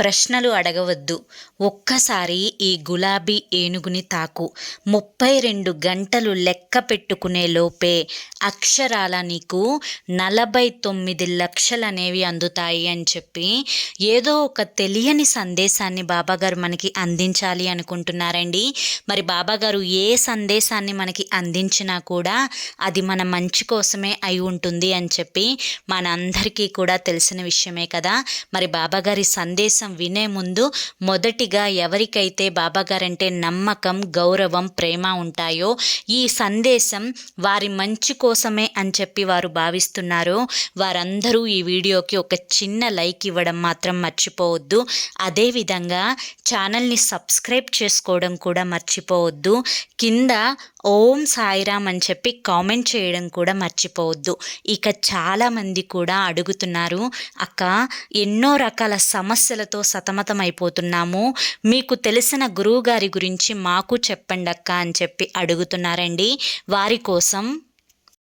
ప్రశ్నలు అడగవద్దు. ఒక్కసారి ఈ గులాబీ ఏనుగుని తాకు. ముప్పై రెండు గంటలు లెక్క పెట్టుకునే లోపే అక్షరాల నీకు నలభై తొమ్మిది లక్షలు అనేవి అందుతాయి అని చెప్పి ఏదో ఒక తెలియని సందేశాన్ని బాబాగారు మనకి అందించాలి అనుకుంటున్నారండి. మరి బాబాగారు ఏ సందేశాన్ని మనకి అందించినా కూడా అది మన మంచి కోసమే అయి ఉంటుంది అని చెప్పి మనందరికీ కూడా తెలిసిన విషయమే కదా. మరి బాబాగారి సందేశం వినే ముందు మొదటిగా ఎవరికైతే బాబాగారంటే నమ్మకం గౌరవం ప్రేమ ఉంటాయో ఈ సందేశం వారి మంచి కోసమే అని చెప్పి వారు భావిస్తున్నారో. వారందరూ ఈ వీడియోకి ఒక చిన్న లైక్ ఇవ్వడం మాత్రం మర్చిపోవద్దు. అదేవిధంగా ఛానల్ని సబ్స్క్రైబ్ చేసుకోవడం కూడా మర్చిపోవద్దు. కింద ఓం సాయిరామ్ అని చెప్పి కామెంట్ చేయడం కూడా మర్చిపోవద్దు. ఇక చాలామంది కూడా అడుగుతున్నారు అక్క ఎన్నో రకాల సమస్యలతో సతమతం అయిపోతున్నాము మీకు తెలిసిన గురువు గారి గురించి మాకు చెప్పండి అక్క అని చెప్పి అడుగుతున్నారండి. వారి కోసం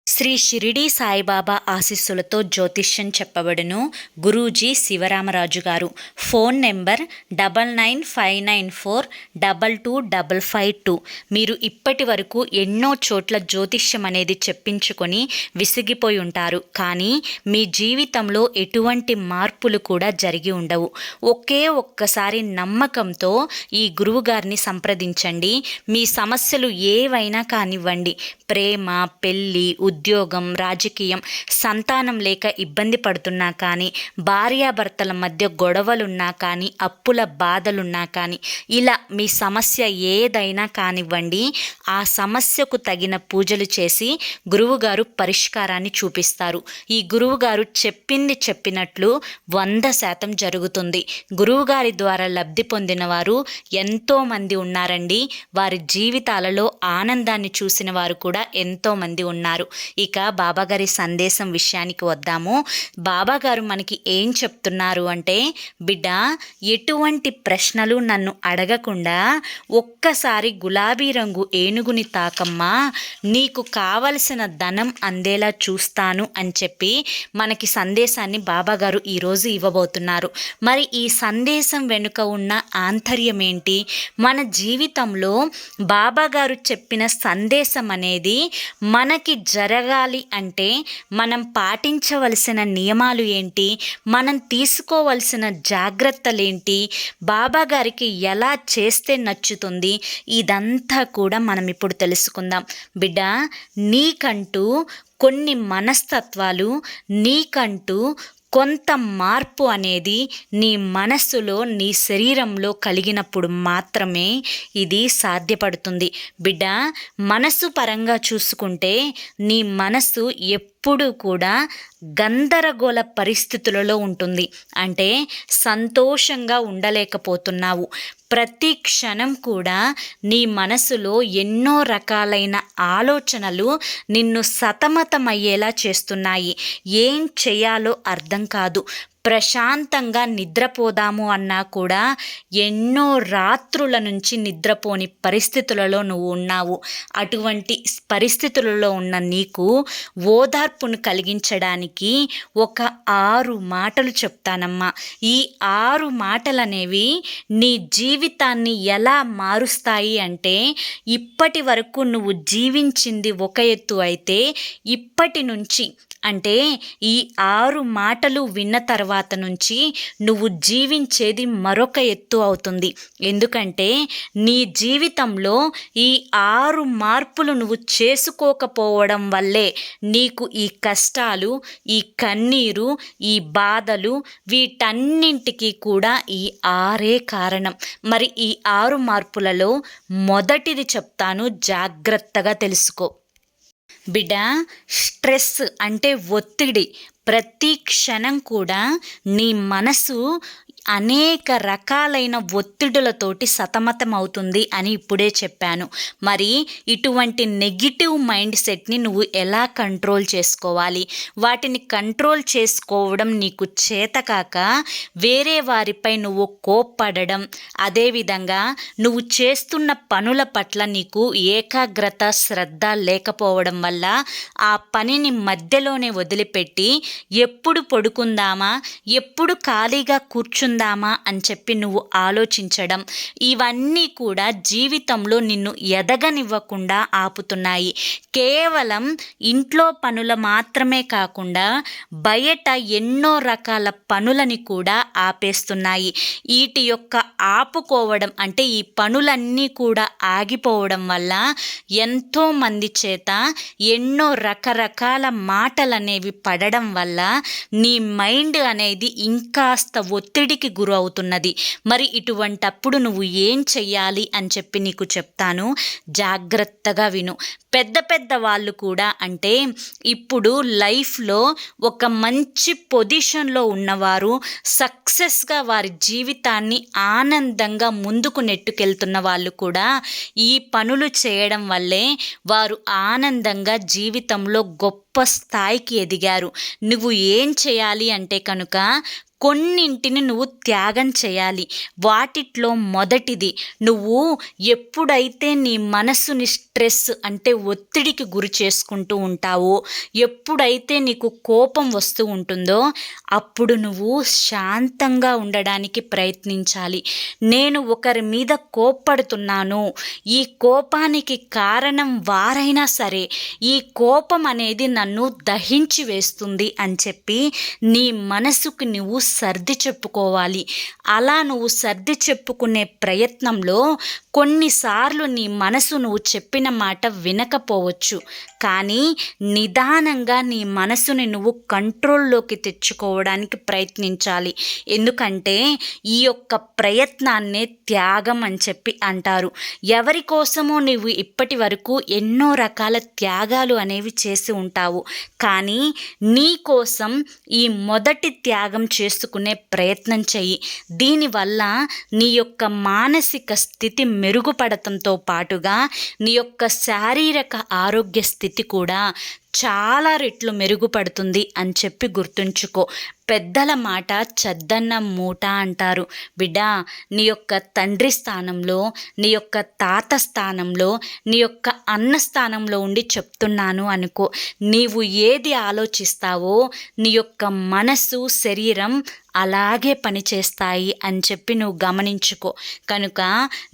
శ్రీ షిరిడి సాయిబాబా ఆశీస్సులతో జ్యోతిష్యం చెప్పబడును గురూజీ శివరామరాజు గారు. Phone number double nine five nine four double two double five two. మీరు ఇప్పటి వరకు ఎన్నో చోట్ల జ్యోతిష్యం అనేది చెప్పించుకొని విసిగిపోయి ఉంటారు. కానీ మీ జీవితంలో ఎటువంటి మార్పులు కూడా జరిగి ఉండవు. ఒకే ఒక్కసారి నమ్మకంతో ఈ గురువుగారిని సంప్రదించండి. మీ సమస్యలు ఏవైనా కానివ్వండి. ప్రేమ పెళ్ళి ఉద్యోగం రాజకీయం సంతానం లేక ఇబ్బంది పడుతున్నా కానీ భార్యాభర్తల మధ్య గొడవలున్నా కానీ అప్పుల బాధలున్నా కానీ ఇలా మీ సమస్య ఏదైనా కానివ్వండి ఆ సమస్యకు తగిన పూజలు చేసి గురువుగారు పరిష్కారాన్ని చూపిస్తారు. ఈ గురువుగారు చెప్పింది చెప్పినట్లు వంద శాతం జరుగుతుంది. గురువుగారి ద్వారా లబ్ధి పొందిన వారు ఎంతోమంది ఉన్నారండి. వారి జీవితాలలో ఆనందాన్ని చూసిన వారు కూడా ఎంతోమంది ఉన్నారు. ఇక బాబాగారి సందేశం విషయానికి వద్దాము. బాబాగారు మనకి ఏం చెప్తున్నారు అంటే బిడ్డ ఎటువంటి ప్రశ్నలు నన్ను అడగకుండా ఒక్కసారి గులాబీ రంగు ఏనుగుని తాకమ్మా. నీకు కావలసిన ధనం అందేలా చూస్తాను అని చెప్పి మనకి సందేశాన్ని బాబాగారు ఈరోజు ఇవ్వబోతున్నారు. మరి ఈ సందేశం వెనుక ఉన్న ఆంతర్యం ఏంటి? మన జీవితంలో బాబాగారు చెప్పిన సందేశం అనేది మనకి జరగాలి అంటే మనం పాటించవలసిన నియమాలు ఏంటి? మనం తీసుకోవలసిన జాగ్రత్తలేంటి? బాబా గారికి ఎలా చేస్తే నచ్చుతుంది? ఇదంతా కూడా మనం ఇప్పుడు తెలుసుకుందాం. బిడ్డ నీకంటూ కొన్ని మనస్తత్వాలు నీకంటూ కొంత మార్పు అనేది నీ మనస్సులో నీ శరీరంలో కలిగినప్పుడు మాత్రమే ఇది సాధ్యపడుతుంది. బిడ్డ మనస్సు పరంగా చూసుకుంటే నీ మనస్సు ఎప్పుడు కూడా గందరగోళ పరిస్థితులలో ఉంటుంది. అంటే సంతోషంగా ఉండలేకపోతున్నావు. ప్రతి క్షణం కూడా నీ మనసులో ఎన్నో రకాలైన ఆలోచనలు నిన్ను సతమతమయ్యేలా చేస్తున్నాయి. ఏం చేయాలో అర్థం కాదు. ప్రశాంతంగా నిద్రపోదాము అన్నా కూడా ఎన్నో రాత్రుల నుంచి నిద్రపోని పరిస్థితులలో నువ్వు ఉన్నావు. అటువంటి పరిస్థితులలో ఉన్న నీకు ఓదార్పును కలిగించడానికి ఒక ఆరు మాటలు చెప్తానమ్మా. ఈ ఆరు మాటలనేవి నీ జీవితాన్ని ఎలా మారుస్తాయి అంటే ఇప్పటి వరకు నువ్వు జీవించింది ఒక ఎత్తు అయితే ఇప్పటి నుంచి అంటే ఈ ఆరు మాటలు విన్న తర్వాత నుంచి నువ్వు జీవించేది మరొక ఎత్తు అవుతుంది. ఎందుకంటే నీ జీవితంలో ఈ ఆరు మార్పులు నువ్వు చేసుకోకపోవడం వల్లే నీకు ఈ కష్టాలు ఈ కన్నీరు ఈ బాధలు వీటన్నింటికి కూడా ఈ ఆరే కారణం. మరి ఈ ఆరు మార్పులలో మొదటిది చెప్తాను జాగ్రత్తగా తెలుసుకో. బిడ్డ స్ట్రెస్ అంటే ఒత్తిడి. ప్రతి క్షణం కూడా నీ మనసు అనేక రకాలైన ఒత్తిడులతోటి సతమతమవుతుంది అని ఇప్పుడే చెప్పాను. మరి ఇటువంటి నెగిటివ్ మైండ్ సెట్ని నువ్వు ఎలా కంట్రోల్ చేసుకోవాలి? వాటిని కంట్రోల్ చేసుకోవడం నీకు చేతకాక వేరే వారిపై నువ్వు కోప్పడడం అదేవిధంగా నువ్వు చేస్తున్న పనుల పట్ల నీకు ఏకాగ్రత శ్రద్ధ లేకపోవడం వల్ల ఆ పనిని మధ్యలోనే వదిలిపెట్టి ఎప్పుడు పడుకుందామా ఎప్పుడు ఖాళీగా కూర్చుందామా అని చెప్పి నువ్వు ఆలోచించడం ఇవన్నీ కూడా జీవితంలో నిన్ను ఎదగనివ్వకుండా ఆపుతున్నాయి. కేవలం ఇంట్లో పనుల మాత్రమే కాకుండా బయట ఎన్నో రకాల పనులని కూడా ఆపేస్తున్నాయి. వీటి యొక్క ఆపుకోవడం అంటే ఈ పనులన్నీ కూడా ఆగిపోవడం వల్ల ఎంతోమంది చేత ఎన్నో రకరకాల మాటలు అనేవి పడడం వల్ల నీ మైండ్ అనేది ఇంకాస్త ఒత్తిడికి గురవుతున్నది మరి ఇటువంటప్పుడు నువ్వు ఏం చెయ్యాలి అని చెప్పి నీకు చెప్తాను. జాగ్రత్తగా విను. పెద్ద పెద్ద వాళ్ళు కూడా అంటే ఇప్పుడు లైఫ్లో ఒక మంచి పొజిషన్లో ఉన్నవారు సక్సెస్గా వారి జీవితాన్ని ఆనందంగా ముందుకు నెట్టుకెళ్తున్న వాళ్ళు కూడా ఈ పనులు చేయడం వల్లే వారు ఆనందంగా జీవితంలో గొప్ప స్థాయికి ఎదిగారు. నువ్వు ఏం చేయాలి అంటే కనుక కొన్నింటిని నువ్వు త్యాగం చేయాలి. వాటిట్లో మొదటిది నువ్వు ఎప్పుడైతే నీ మనసుని స్ట్రెస్ అంటే ఒత్తిడికి గురి చేసుకుంటూ ఉంటావో ఎప్పుడైతే నీకు కోపం వస్తూ ఉంటుందో అప్పుడు నువ్వు శాంతంగా ఉండడానికి ప్రయత్నించాలి. నేను ఒకరి మీద కోప్పడుతున్నాను. ఈ కోపానికి కారణం వారైనా సరే ఈ కోపం అనేది నన్ను దహించి వేస్తుంది అని చెప్పి నీ మనసుకు నువ్వు సర్ది చెప్పుకోవాలి. అలా నువ్వు సర్ది చెప్పుకునే ప్రయత్నంలో కొన్నిసార్లు నీ మనసు నువ్వు చెప్పిన మాట వినకపోవచ్చు. కానీ నిదానంగా నీ మనసుని నువ్వు కంట్రోల్లోకి తెచ్చుకోవడానికి ప్రయత్నించాలి. ఎందుకంటే ఈ యొక్క ప్రయత్నాన్నే త్యాగం అని చెప్పి అంటారు. ఎవరి కోసమో నువ్వు ఇప్పటి వరకు ఎన్నో రకాల త్యాగాలు అనేవి చేసి ఉంటావు. కానీ నీ కోసం ఈ మొదటి త్యాగం చేసుకునే ప్రయత్నం చెయ్యి. దీనివల్ల నీ యొక్క మానసిక స్థితి మెరుగుపడటంతో పాటుగా నీ యొక్క శారీరక ఆరోగ్య స్థితి కూడా చాలా రెట్లు మెరుగుపడుతుంది అని చెప్పి గుర్తుంచుకో. పెద్దల మాట చద్దన్న మూట అంటారు. బిడ్డా నీ యొక్క తండ్రి స్థానంలో నీ యొక్క తాత స్థానంలో నీ యొక్క అన్న స్థానంలో ఉండి చెప్తున్నాను అనుకో. నీవు ఏది ఆలోచిస్తావో నీ యొక్క మనసు శరీరం అలాగే పనిచేస్తాయి అని చెప్పి నువ్వు గమనించుకో. కనుక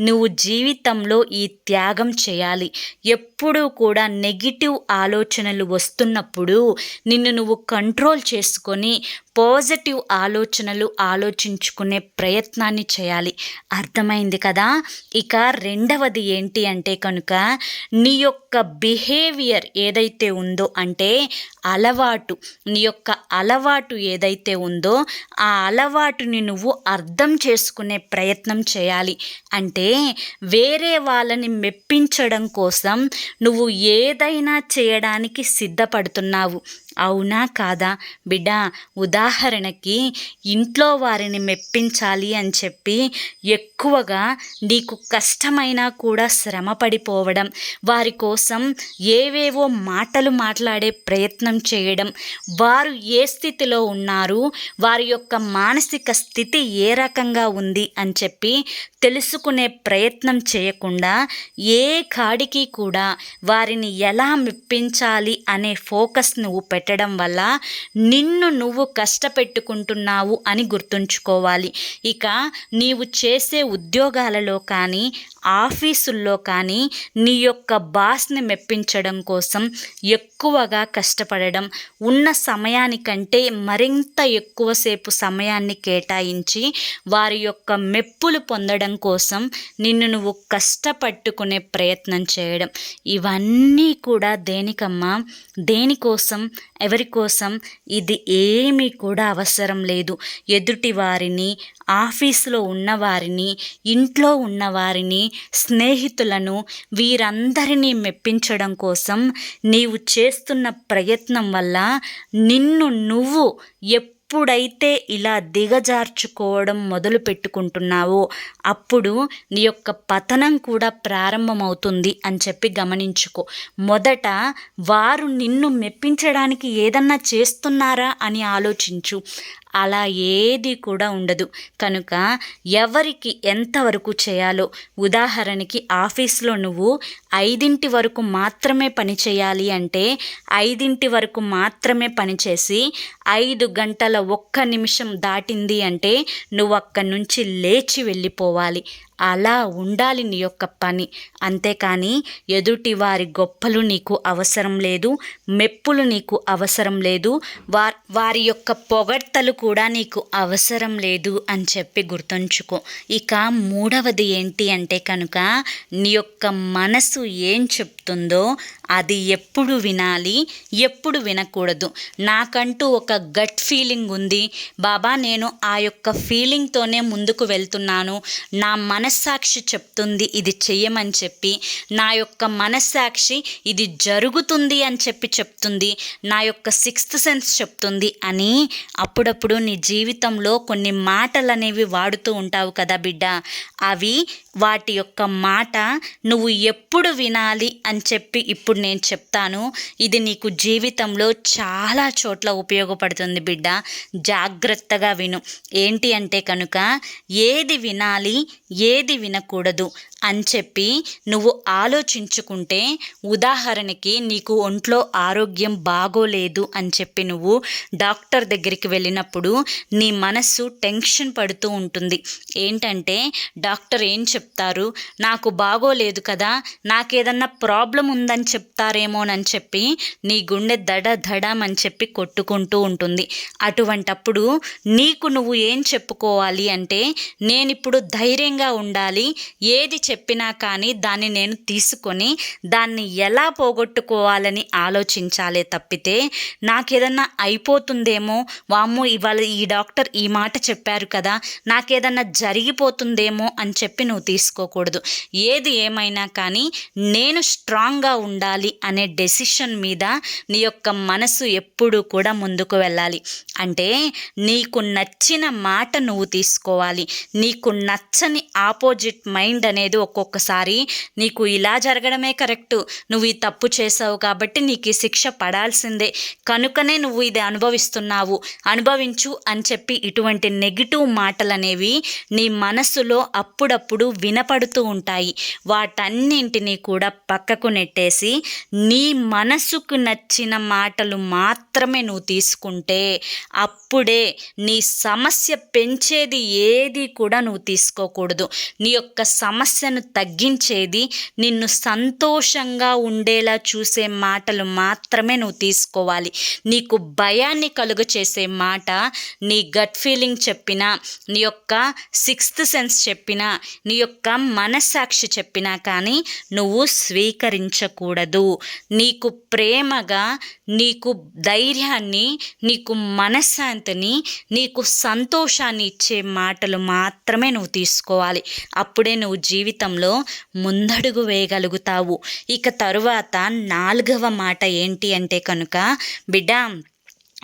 నువ్వు జీవితంలో ఈ త్యాగం చేయాలి. ఎప్పుడూ కూడా నెగిటివ్ ఆలోచనలు వస్తున్నప్పుడు నిన్ను నువ్వు కంట్రోల్ చేసుకొని పాజిటివ్ ఆలోచనలు ఆలోచించుకునే ప్రయత్నాన్ని చేయాలి. అర్థమైంది కదా? ఇక రెండవది ఏంటి అంటే కనుక నీ యొక్క బిహేవియర్ ఏదైతే ఉందో అంటే అలవాటు నీ యొక్క అలవాటు ఏదైతే ఉందో ఆ అలవాటుని నువ్వు అర్థం చేసుకునే ప్రయత్నం చేయాలి. అంటే వేరే వాళ్ళని మెప్పించడం కోసం నువ్వు ఏదైనా చేయడానికి సిద్ధపడుతున్నావు. అవునా కాదా? బిడ్డ ఉదాహరణకి ఇంట్లో వారిని మెప్పించాలి అని చెప్పి ఎక్కువగా నీకు కష్టమైనా కూడా శ్రమ పడిపోవడం వారి కోసం ఏవేవో మాటలు మాట్లాడే ప్రయత్నం చేయడం వారు ఏ స్థితిలో ఉన్నారు వారి యొక్క మానసిక స్థితి ఏ రకంగా ఉంది అని చెప్పి తెలుసుకునే ప్రయత్నం చేయకుండా ఏ కాడికి కూడా వారిని ఎలా మెప్పించాలి అనే ఫోకస్ నువ్వు పెట్టడం వల్ల నిన్ను నువ్వు కష్టపెట్టుకుంటున్నావు అని గుర్తుంచుకోవాలి. ఇక నీవు చేసే ఉద్యోగాలలో కానీ ఆఫీసుల్లో కానీ నీ యొక్క బాస్ని మెప్పించడం కోసం ఎక్కువగా కష్టపడడం ఉన్న సమయానికంటే మరింత ఎక్కువసేపు సమయాన్ని కేటాయించి వారి యొక్క మెప్పులు పొందడం కోసం నిన్ను నువ్వు కష్టపట్టుకునే ప్రయత్నం చేయడం. ఇవన్నీ కూడా దేనికమ్మా? దేనికోసం? ఎవరి కోసం ఇది ఏమీ కూడా అవసరం లేదు. ఎదుటి వారిని ఆఫీసులో ఉన్నవారిని ఇంట్లో ఉన్నవారిని స్నేహితులను వీరందరినీ మెప్పించడం కోసం నీవు చేస్తున్న ప్రయత్నం వల్ల నిన్ను నువ్వు ఎప్పుడు ఎప్పుడైతే ఇలా దిగజార్చుకోవడం మొదలు పెట్టుకుంటున్నావో అప్పుడు నీ యొక్క పతనం కూడా ప్రారంభమవుతుంది అని చెప్పి గమనించుకో. మొదట వారు నిన్ను మెప్పించడానికి ఏదన్నా చేస్తున్నారా అని ఆలోచించు. అలా ఏది కూడా ఉండదు. కనుక ఎవరికి ఎంతవరకు చేయాలో ఉదాహరణకి ఆఫీస్లో నువ్వు ఐదింటి వరకు మాత్రమే పని చేయాలి అంటే ఐదింటి వరకు మాత్రమే పనిచేసి ఐదు గంటల ఒక్క నిమిషం దాటింది అంటే నువ్వు అక్కడి నుంచి లేచి వెళ్ళిపోవాలి. అలా ఉండాలి నీ యొక్క పని. అంతేకాని ఎదుటి వారి గొప్పలు నీకు అవసరం లేదు మెప్పులు నీకు అవసరం లేదు వార్ వారి యొక్క పొగడ్తలు కూడా నీకు అవసరం లేదు అని చెప్పి గుర్తుంచుకో. ఇక మూడవది ఏంటి అంటే కనుక నీ యొక్క మనసు ఏం చెప్తుందో అది ఎప్పుడు వినాలి ఎప్పుడు వినకూడదు. నాకంటూ ఒక గట్ ఫీలింగ్ ఉంది. బాబా నేను ఆ యొక్క ఫీలింగ్తోనే ముందుకు వెళ్తున్నాను. నా మన మనస్సాక్షి చెప్తుంది ఇది చెయ్యమని చెప్పి. నా యొక్క మనస్సాక్షి ఇది జరుగుతుంది అని చెప్పి చెప్తుంది. నా యొక్క సిక్స్త్ సెన్స్ చెప్తుంది అని అప్పుడప్పుడు నీ జీవితంలో కొన్ని మాటలు అనేవి వాడుతూ ఉంటావు కదా బిడ్డ. అవి వాటి యొక్క మాట నువ్వు ఎప్పుడు వినాలి అని చెప్పి ఇప్పుడు నేను చెప్తాను. ఇది నీకు జీవితంలో చాలా చోట్ల ఉపయోగపడుతుంది బిడ్డ. జాగ్రత్తగా విను. ఏంటి అంటే కనుక ఏది వినాలి ఏది వినకూడదు అని చెప్పి నువ్వు ఆలోచించుకుంటే ఉదాహరణకి నీకు ఒంట్లో ఆరోగ్యం బాగోలేదు అని చెప్పి నువ్వు డాక్టర్ దగ్గరికి వెళ్ళినప్పుడు నీ మనస్సు టెన్షన్ పడుతూ ఉంటుంది. ఏంటంటే డాక్టర్ ఏం చెప్తారు నాకు బాగోలేదు కదా నాకేదన్నా ప్రాబ్లం ఉందని చెప్తారేమోనని చెప్పి నీ గుండె దడ దడమని అని చెప్పి కొట్టుకుంటూ ఉంటుంది. అటువంటప్పుడు నీకు నువ్వు ఏం చెప్పుకోవాలి అంటే నేనిప్పుడు ధైర్యంగా ఉండాలి ఏది చెప్పినా కానీ దాన్ని నేను తీసుకొని దాన్ని ఎలా పోగొట్టుకోవాలని ఆలోచించాలే తప్పితే నాకేదన్నా అయిపోతుందేమో వామ్మో ఇవాళ ఈ డాక్టర్ ఈ మాట చెప్పారు కదా నాకేదన్నా జరిగిపోతుందేమో అని చెప్పి నువ్వు తీసుకోకూడదు. ఏది ఏమైనా కానీ నేను స్ట్రాంగ్గా ఉండాలి అనే డెసిషన్ మీద నీ యొక్క మనసు ఎప్పుడూ కూడా ముందుకు వెళ్ళాలి. అంటే నీకు నచ్చిన మాట నువ్వు తీసుకోవాలి. నీకు నచ్చని ఆపోజిట్ మైండ్ అనేది ఒక్కొక్కసారి నీకు ఇలా జరగడమే కరెక్టు. నువ్వు ఈ తప్పు చేసావు కాబట్టి నీకు ఈ శిక్ష పడాల్సిందే. కనుకనే నువ్వు ఇది అనుభవిస్తున్నావు. అనుభవించు అని చెప్పి ఇటువంటి నెగిటివ్ మాటలు అనేవి నీ మనసులో అప్పుడప్పుడు వినపడుతూ ఉంటాయి. వాటన్నింటినీ కూడా పక్కకు నెట్టేసి నీ మనసుకు నచ్చిన మాటలు మాత్రమే నువ్వు తీసుకుంటే అప్పుడే నీ సమస్య పెంచేది ఏది కూడా నువ్వు తీసుకోకూడదు. నీ యొక్క సమస్యను తగ్గించేది నిన్ను సంతోషంగా ఉండేలా చూసే మాటలు మాత్రమే నువ్వు తీసుకోవాలి. నీకు భయాన్ని కలుగ చేసే మాట నీ గట్ ఫీలింగ్ చెప్పినా నీ యొక్క సిక్స్త్ సెన్స్ చెప్పినా నీ యొక్క యొక్క మనస్సాక్షి చెప్పినా కానీ నువ్వు స్వీకరించకూడదు. నీకు ప్రేమగా నీకు ధైర్యాన్ని నీకు మనశ్శాంతిని నీకు సంతోషాన్ని ఇచ్చే మాటలు మాత్రమే నువ్వు తీసుకోవాలి. అప్పుడే నువ్వు జీవితంలో ముందడుగు వేయగలుగుతావు. ఇక తరువాత నాలుగవ మాట ఏంటి అంటే కనుక బిడ్డ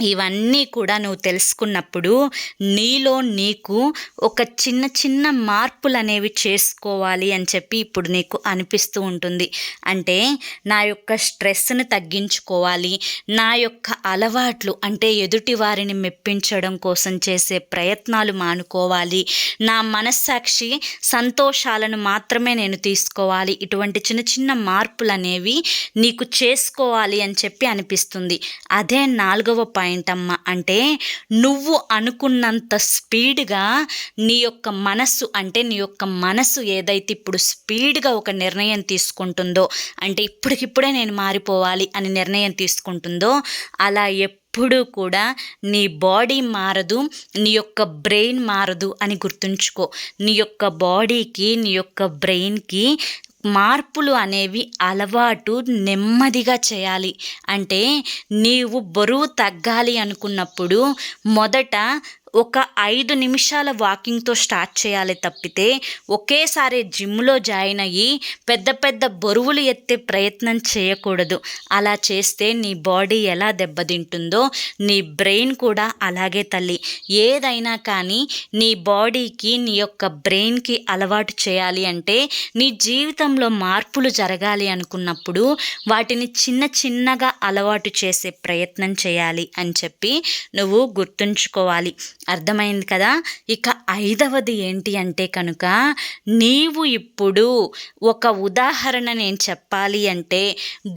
ఇవన్నీ కూడా నువ్వు తెలుసుకున్నప్పుడు నీలో నీకు ఒక చిన్న చిన్న మార్పులు అనేవి చేసుకోవాలి అని చెప్పి ఇప్పుడు నీకు అనిపిస్తూ ఉంటుంది. అంటే నా యొక్క స్ట్రెస్ని తగ్గించుకోవాలి నా యొక్క అలవాట్లు అంటే ఎదుటి వారిని మెప్పించడం కోసం చేసే ప్రయత్నాలు మానుకోవాలి నా మనస్సాక్షి సంతోషాలను మాత్రమే నేను తీసుకోవాలి ఇటువంటి చిన్న చిన్న మార్పులు అనేవి నీకు చేసుకోవాలి అని చెప్పి అనిపిస్తుంది. అదే నాలుగవ పాయింట్ పాయింట్ అమ్మ అంటే నువ్వు అనుకున్నంత స్పీడ్గా నీ యొక్క మనస్సు అంటే నీ యొక్క మనస్సు ఏదైతే ఇప్పుడు స్పీడ్గా ఒక నిర్ణయం తీసుకుంటుందో అంటే ఇప్పటికిప్పుడే నేను మారిపోవాలి అని నిర్ణయం తీసుకుంటుందో అలా ఎప్పుడూ కూడా నీ బాడీ మారదు నీ యొక్క బ్రెయిన్ మారదు అని గుర్తుంచుకో. నీ యొక్క బాడీకి నీ యొక్క బ్రెయిన్కి మార్పులు అనేవి అలవాటు నెమ్మదిగా చేయాలి. అంటే నీవు బరువు తగ్గాలి అనుకున్నప్పుడు మొదట ఒక ఐదు నిమిషాల వాకింగ్తో స్టార్ట్ చేయాలి తప్పితే ఒకేసారి జిమ్లో జాయిన్ అయ్యి పెద్ద పెద్ద బరువులు ఎత్తే ప్రయత్నం చేయకూడదు. అలా చేస్తే నీ బాడీ ఎలా దెబ్బతింటుందో నీ బ్రెయిన్ కూడా అలాగే తల్లి. ఏదైనా కానీ నీ బాడీకి నీ యొక్క బ్రెయిన్కి అలవాటు చేయాలి అంటే నీ జీవితంలో మార్పులు జరగాలి అనుకున్నప్పుడు వాటిని చిన్న చిన్నగా అలవాటు చేసే ప్రయత్నం చేయాలి అని చెప్పి నువ్వు గుర్తుంచుకోవాలి. అర్థమైంది కదా? ఇక ఐదవది ఏంటి అంటే కనుక నీవు ఇప్పుడు ఒక ఉదాహరణ నేను చెప్పాలి అంటే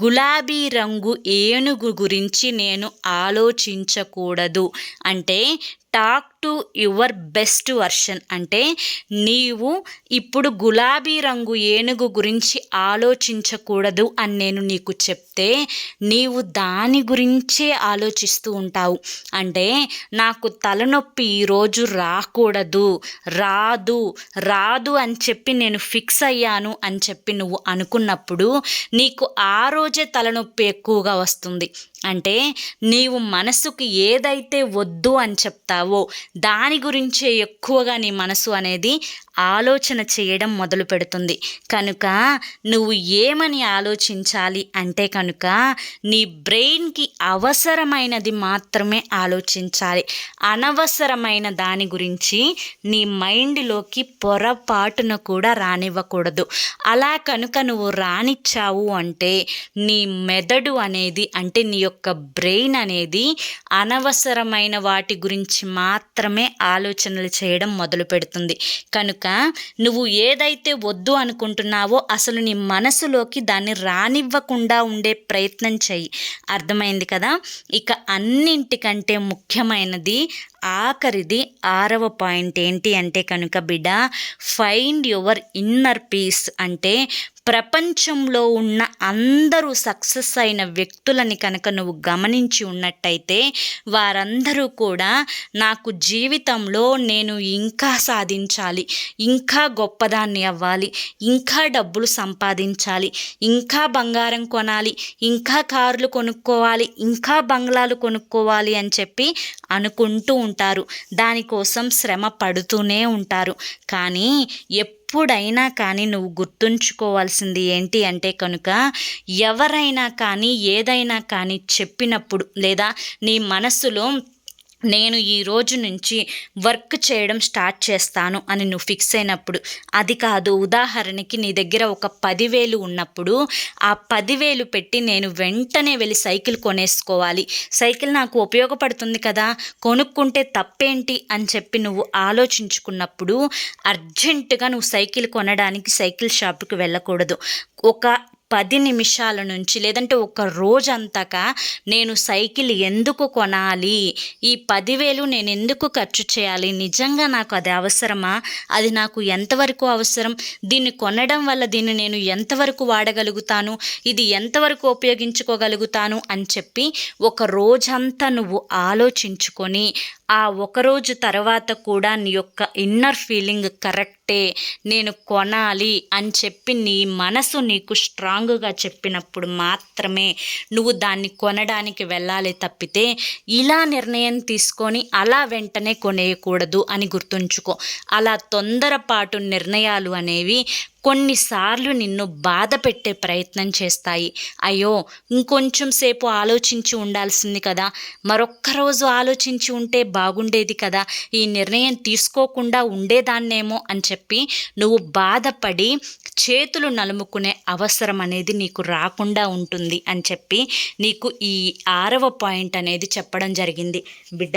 గులాబీ రంగు ఏనుగు గురించి నేను ఆలోచించకూడదు. అంటే talk to your best version. అంటే నీవు ఇప్పుడు గులాబీ రంగు ఏనుగు గురించి ఆలోచించకూడదు అని నేను నీకు చెప్తే నీవు దాని గురించే ఆలోచిస్తూ ఉంటావు. అంటే నాకు తలనొప్పి ఈరోజు రాకూడదు రాదు రాదు అని చెప్పి నేను ఫిక్స్ అయ్యాను అని చెప్పి నువ్వు అనుకున్నప్పుడు నీకు ఆ రోజే తలనొప్పి ఎక్కువగా వస్తుంది. అంటే నీవు మనసుకు ఏదైతే వద్దు అని చెప్తావో దాని గురించే ఎక్కువగా నీ మనసు అనేది ఆలోచన చేయడం మొదలు పెడుతుంది. కనుక నువ్వు ఏమని ఆలోచించాలి అంటే కనుక నీ బ్రెయిన్కి అవసరమైనది మాత్రమే ఆలోచించాలి. అనవసరమైన దాని గురించి నీ మైండ్లోకి పొరపాటున కూడా రానివ్వకూడదు. అలా కనుక నువ్వు రానిచ్చావు అంటే నీ మెదడు అనేది అంటే నీ యొక్క బ్రెయిన్ అనేది అనవసరమైన వాటి గురించి మాత్రమే ఆలోచనలు చేయడం మొదలు పెడుతుంది. కనుక నువ్వు ఏదైతే వద్దు అనుకుంటున్నావో అసలు నీ మనసులోకి దాన్ని రానివ్వకుండా ఉండే ప్రయత్నం చెయ్యి. అర్థమైంది కదా? ఇక అన్నింటికంటే ముఖ్యమైనది ఆఖరిది ఆరవ పాయింట్ ఏంటి అంటే కనుక బిడ్డ ఫైండ్ యువర్ ఇన్నర్ పీస్ అంటే ప్రపంచంలో ఉన్న అందరూ సక్సెస్ అయిన వ్యక్తులని కనుక నువ్వు గమనించి ఉన్నట్టయితే వారందరూ కూడా నాకు జీవితంలో నేను ఇంకా సాధించాలి ఇంకా గొప్పదాన్ని అవ్వాలి ఇంకా డబ్బులు సంపాదించాలి ఇంకా బంగారం కొనాలి ఇంకా కార్లు కొనుక్కోవాలి ఇంకా బంగ్లాలు కొనుక్కోవాలి అని చెప్పి అనుకుంటూ ఉంటారు. దానికోసం శ్రమ పడుతూనే ఉంటారు. కానీ ఎప్పుడైనా కానీ నువ్వు గుర్తుంచుకోవాల్సింది ఏంటి అంటే కనుక ఎవరైనా కానీ ఏదైనా కానీ చెప్పినప్పుడు లేదా నీ మనసులో నేను ఈ రోజు నుంచి వర్క్ చేయడం స్టార్ట్ చేస్తాను అని నువ్వు ఫిక్స్ అయినప్పుడు అది కాదు ఉదాహరణకి నీ దగ్గర ఒక పదివేలు ఉన్నప్పుడు ఆ పదివేలు పెట్టి నేను వెంటనే వెళ్ళి సైకిల్ కొనేసుకోవాలి. సైకిల్ నాకు ఉపయోగపడుతుంది కదా కొనుక్కుంటే తప్పేంటి అని చెప్పి నువ్వు ఆలోచించుకున్నప్పుడు అర్జెంటుగా నువ్వు సైకిల్ కొనడానికి సైకిల్ షాప్కి వెళ్ళకూడదు. ఒక పది నిమిషాల నుంచి లేదంటే ఒక రోజంతగా నేను సైకిల్ ఎందుకు కొనాలి? ఈ పదివేలు నేను ఎందుకు ఖర్చు చేయాలి? నిజంగా నాకు అది అవసరమా? అది నాకు ఎంతవరకు అవసరం? దీన్ని కొనడం వల్ల దీన్ని నేను ఎంతవరకు వాడగలుగుతాను? ఇది ఎంతవరకు ఉపయోగించుకోగలుగుతాను? అని చెప్పి ఒక రోజంతా నువ్వు ఆలోచించుకొని ఆ ఒకరోజు తర్వాత కూడా నీ యొక్క ఇన్నర్ ఫీలింగ్ కరెక్ట్ నేను కొనాలి అని చెప్పి నీ మనసు నీకు స్ట్రాంగ్గా చెప్పినప్పుడు మాత్రమే నువ్వు దాన్ని కొనడానికి వెళ్ళాలి తప్పితే ఇలా నిర్ణయం తీసుకొని అలా వెంటనే కొనేయకూడదు అని గుర్తుంచుకో. అలా తొందరపాటు నిర్ణయాలు అనేవి కొన్నిసార్లు నిన్ను బాధ పెట్టే ప్రయత్నం చేస్తాయి. అయ్యో ఇంకొంచెం సేపు ఆలోచించి ఉండాల్సింది కదా. మరొక్క రోజు ఆలోచించి ఉంటే బాగుండేది కదా. ఈ నిర్ణయం తీసుకోకుండా ఉండేదాన్నేమో అని చెప్పి నువ్వు బాధపడి చేతులు నలుముకునే అవసరం అనేది నీకు రాకుండా ఉంటుంది అని చెప్పి నీకు ఈ ఆరవ పాయింట్ అనేది చెప్పడం జరిగింది. బిడ్డ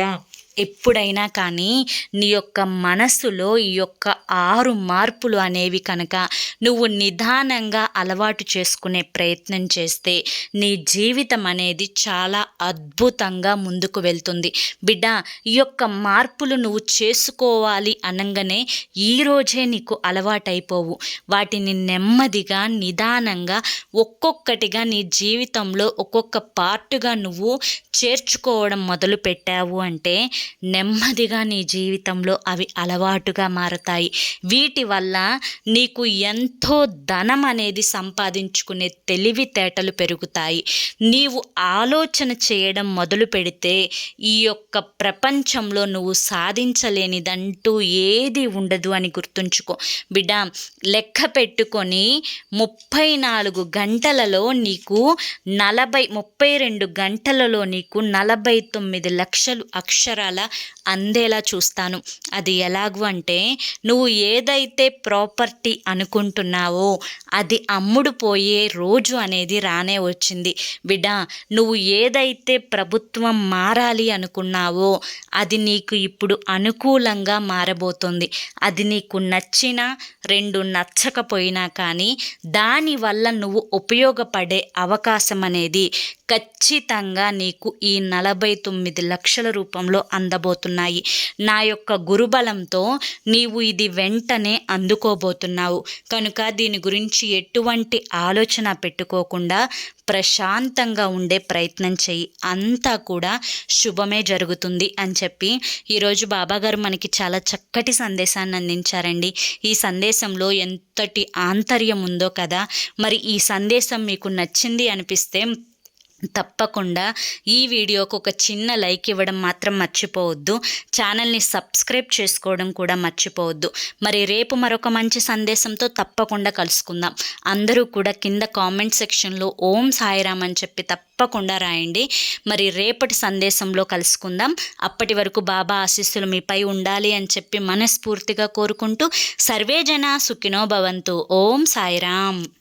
ఎప్పుడైనా కానీ నీ యొక్క మనసులో ఈ యొక్క ఆరు మార్పులు అనేవి కనుక నువ్వు నిదానంగా అలవాటు చేసుకునే ప్రయత్నం చేస్తే నీ జీవితం అనేది చాలా అద్భుతంగా ముందుకు వెళ్తుంది. బిడ్డ ఈ యొక్క మార్పులు నువ్వు చేసుకోవాలి అనగానే ఈరోజే నీకు అలవాటైపోవు. వాటిని నెమ్మదిగా నిదానంగా ఒక్కొక్కటిగా నీ జీవితంలో ఒక్కొక్క పార్టుగా నువ్వు చేర్చుకోవడం మొదలు పెట్టావు అంటే నెమ్మదిగా నీ జీవితంలో అవి అలవాటుగా మారతాయి. వీటి వల్ల నీకు ఎంతో ధనం అనేది సంపాదించుకునే తెలివితేటలు పెరుగుతాయి. నీవు ఆలోచన చేయడం మొదలు పెడితే ఈ యొక్క ప్రపంచంలో నువ్వు సాధించలేనిదంటూ ఏది ఉండదు అని గుర్తుంచుకో. బిడ్డ లెక్క పెట్టుకొని ముప్పై నాలుగు గంటలలో నీకు నలభై ముప్పై రెండు గంటలలో నీకు నలభై తొమ్మిది లక్షలు అక్షరాలు అందేలా చూస్తాను. అది ఎలాగు అంటే నువ్వు ఏదైతే ప్రాపర్టీ అనుకుంటున్నావో అది అమ్ముడు పోయే రోజు అనేది రానే వచ్చింది. బిడ్డ నువ్వు ఏదైతే ప్రభుత్వం మారాలి అనుకున్నావో అది నీకు ఇప్పుడు అనుకూలంగా మారబోతుంది. అది నీకు నచ్చిన రెండు నచ్చకపోయినా కానీ దానివల్ల నువ్వు ఉపయోగపడే అవకాశం అనేది ఖచ్చితంగా నీకు ఈ నలభై తొమ్మిది లక్షల రూపంలో అందబోతున్నాయి. నా యొక్క గురుబలంతో నీవు ఇది వెంటనే అందుకోబోతున్నావు. కనుక దీని గురించి ఎటువంటి ఆలోచన పెట్టుకోకుండా ప్రశాంతంగా ఉండే ప్రయత్నం చెయ్యి అంతా కూడా శుభమే జరుగుతుంది అని చెప్పి ఈరోజు బాబాగారు మనకి చాలా చక్కటి సందేశాన్ని అందించారండి. ఈ సందేశంలో ఎంతటి ఆంతర్యం ఉందో కదా. మరి ఈ సందేశం మీకు నచ్చింది అనిపిస్తే తప్పకుండా ఈ వీడియోకు ఒక చిన్న లైక్ ఇవ్వడం మాత్రం మర్చిపోవద్దు. ఛానల్ని సబ్స్క్రైబ్ చేసుకోవడం కూడా మర్చిపోవద్దు. మరి రేపు మరొక మంచి సందేశంతో తప్పకుండా కలుసుకుందాం. అందరూ కూడా కింద కామెంట్ సెక్షన్లో ఓం సాయిరామ్ అని చెప్పి తప్పకుండా రాయండి. మరి రేపటి సందేశంలో కలుసుకుందాం. అప్పటి వరకు బాబా ఆశీస్సులు మీపై ఉండాలి అని చెప్పి మనస్ఫూర్తిగా కోరుకుంటూ సర్వే జన సుఖినో భవంతు. ఓం సాయిరామ్.